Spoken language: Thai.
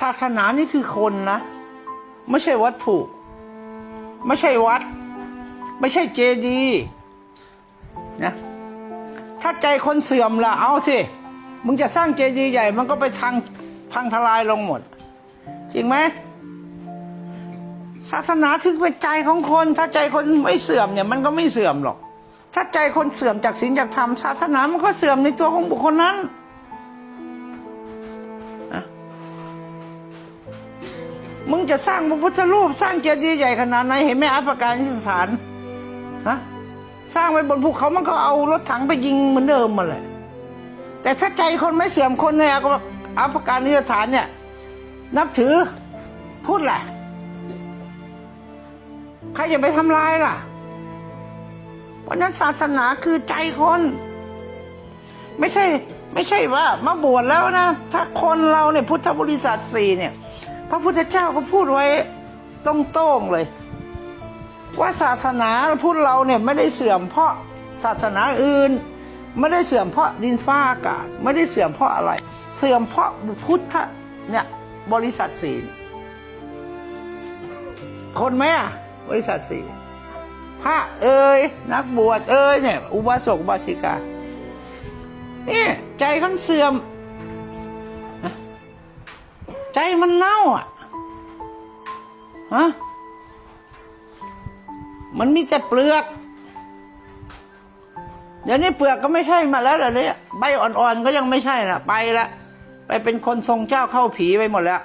ศาสนานี่คือคนนะ ไม่ใช่วัตถุ ไม่ใช่วัด ไม่ใช่เจดีย์นะถ้าใจคนเสื่อมละเอาสิมึงจะสร้างเจดีย์ใหญ่ มันก็ไปทางพังทลายลงหมด จริงไหมศาสนาถึงเป็นใจของคน ถ้าใจคนไม่เสื่อมเนี่ยมันก็ไม่เสื่อมหรอก ถ้าใจคนเสื่อมจากศีลจากธรรมศาสนามันก็เสื่อมในตัวของบุคคลนั้น มึงจะสร้างพระพุทธรูป สร้างเจดีย์ใหญ่ขนาดไหนเห็นไหมอัปการนิสถานฮะสร้างไว้บนภูเขามันก็เอารถถังไปยิงเหมือนเดิมมาเลยแต่ถ้าใจคนไม่เสื่อมคนในอัปการนิสถานเนี่ย นับถือพูดแหละใครจะไปทำลายล่ะ เพราะนั้นศาสนาคือใจคน ไม่ใช่ ไม่ใช่ว่ามาบวชแล้วนะ ถ้าคนเราเนี่ยพุทธบริษัทสี่เนี่ย ระพุทธเจ้าก็พูดไว้ตรงๆเลย ว่าศาสนาพุทธเราเนี่ยไม่ได้เสื่อมเพราะศาสนาอื่น ไม่ได้เสื่อมเพราะดินฟ้าอากาศ ไม่ได้เสื่อมเพราะอะไร เสื่อมเพราะพุทธเนี่ยบริษัทสี่คนไหมอะบริษัทสี่พระเอ่ยนักบวชเอ่ยเนี่ยอุบาสกอุบาสิกาเนี่ยใจขันเสื่อม ใจมันเน่าอะ ฮะมันมีแต่เปลือก เดี๋ยวนี้เปลือกก็ไม่ใช่มาแล้วเลยวนี้ใบอ่อนๆก็ยังไม่ใช่นะไปละไปเป็นคนทรงเจ้าเข้าผีไปหมดแล้ว